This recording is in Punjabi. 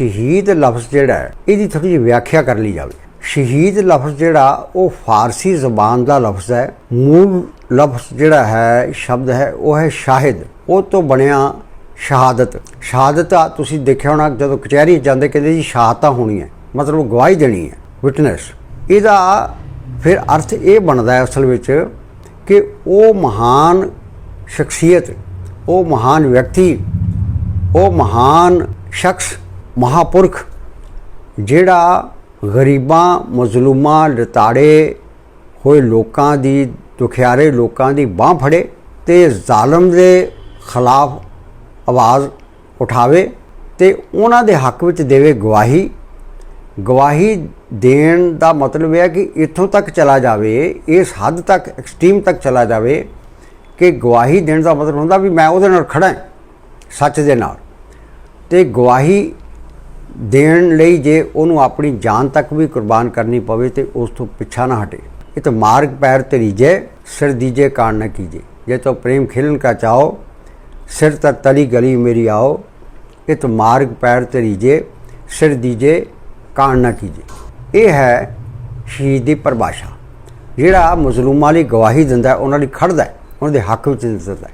ਸ਼ਹੀਦ ਲਫ਼ਜ਼ ਜਿਹੜਾ ਹੈ, ਇਹਦੀ ਥੋੜੀ ਜਿਹੀ ਵਿਆਖਿਆ ਕਰ ਲਈ ਜਾਵੇ। ਸ਼ਹੀਦ ਲਫ਼ਜ਼ ਜਿਹੜਾ, ਉਹ ਫਾਰਸੀ ਜ਼ਬਾਨ ਦਾ ਲਫ਼ਜ਼ ਹੈ, ਮੂਲ ਲਫ਼ਜ਼ ਜਿਹੜਾ ਹੈ, ਸ਼ਬਦ ਹੈ, ਉਹ ਹੈ ਸ਼ਾਹਿਦ। ਉਹ ਤੋਂ ਬਣਿਆ ਸ਼ਹਾਦਤ। ਸ਼ਹਾਦਤ ਆ, ਤੁਸੀਂ ਦੇਖਿਆ ਹੋਣਾ, ਜਦੋਂ ਕਚਹਿਰੀ ਜਾਂਦੇ ਕਹਿੰਦੇ ਜੀ, ਸ਼ਹਾਦਤਾਂ ਹੋਣੀ ਹੈ ਮਤਲਬ ਗਵਾਹੀ ਦੇਣੀ ਹੈ ਵਿਟਨੈਸ ਇਹਦਾ ਫਿਰ ਅਰਥ ਇਹ ਬਣਦਾ ਹੈ ਅਸਲ ਵਿੱਚ ਕਿ ਉਹ ਮਹਾਨ ਸ਼ਖਸੀਅਤ, ਉਹ ਮਹਾਨ ਵਿਅਕਤੀ, ਉਹ ਮਹਾਨ ਸ਼ਖਸ ਮਹਾਪੁਰਖ, ਜਿਹੜਾ ਗਰੀਬਾਂ, ਮਜ਼ਲੂਮਾਂ ਲਤਾੜੇ ਹੋਏ ਲੋਕਾਂ ਦੀ, ਦੁਖਿਆਰੇ ਲੋਕਾਂ ਦੀ ਬਾਹ ਫੜੇ ਤੇ ਜ਼ਾਲਮ ਦੇ ਖਿਲਾਫ ਆਵਾਜ਼ ਉਠਾਵੇ ਤੇ ਉਹਨਾਂ ਦੇ ਹੱਕ ਵਿੱਚ ਦੇਵੇ ਗਵਾਹੀ। ਗਵਾਹੀ ਦੇਣ ਦਾ ਮਤਲਬ ਇਹ ਹੈ ਕਿ ਇੱਥੋਂ ਤੱਕ ਚਲਾ ਜਾਵੇ, ਇਸ ਹੱਦ ਤੱਕ, ਐਕਸਟ੍ਰੀਮ ਤੱਕ ਚਲਾ ਜਾਵੇ ਕਿ ਗਵਾਹੀ ਦੇਣ ਦਾ ਮਤਲਬ ਹੁੰਦਾ ਵੀ ਮੈਂ ਉਹਦੇ ਨਾਲ ਖੜਾ ਹਾਂ, ਸੱਚ ਦੇ ਨਾਲ। ਤੇ ਗਵਾਹੀ ਦੇਣ ਲਈ ਜੇ ਉਹਨੂੰ ਆਪਣੀ ਜਾਨ ਤੱਕ ਵੀ ਕੁਰਬਾਨ ਕਰਨੀ ਪਵੇ ਤੇ ਉਸ ਤੋਂ ਪਿੱਛਾ ਨਾ ਹਟੇ। ਇਹ ਤਾਂ ਮਾਰਗ ਪੈਰ ਤਰੀਜੇ ਸਿਰ ਦੀਜੇ ਕਾਣ ਨਾ ਕੀਜੇ। ਜੇ ਤੋ ਪ੍ਰੇਮ ਖਿਲਨ ਕਾ ਚਾਓ ਸਿਰ ਤਰ ਤਲੀ ਗਲੀ ਮੇਰੀ ਆਓ। ਇਹ ਤਾਂ ਮਾਰਗ ਪੈਰ ਤਰੀਜੇ ਸਿਰ ਦੀਜੇ ਕਾਣ ਨਾ ਕੀਜੇ। ਇਹ ਹੈ ਸ਼ਹੀਦ ਦੀ ਪਰਿਭਾਸ਼ਾ। ਜਿਹੜਾ ਮਜ਼ਲੂਮਾਂ ਲਈ ਗਵਾਹੀ ਦਿੰਦਾ ਉਹਨਾਂ ਲਈ ਖੜਦਾ ਉਹਨਾਂ ਦੇ ਹੱਕ ਵਿੱਚ ਦਿੰਦਾ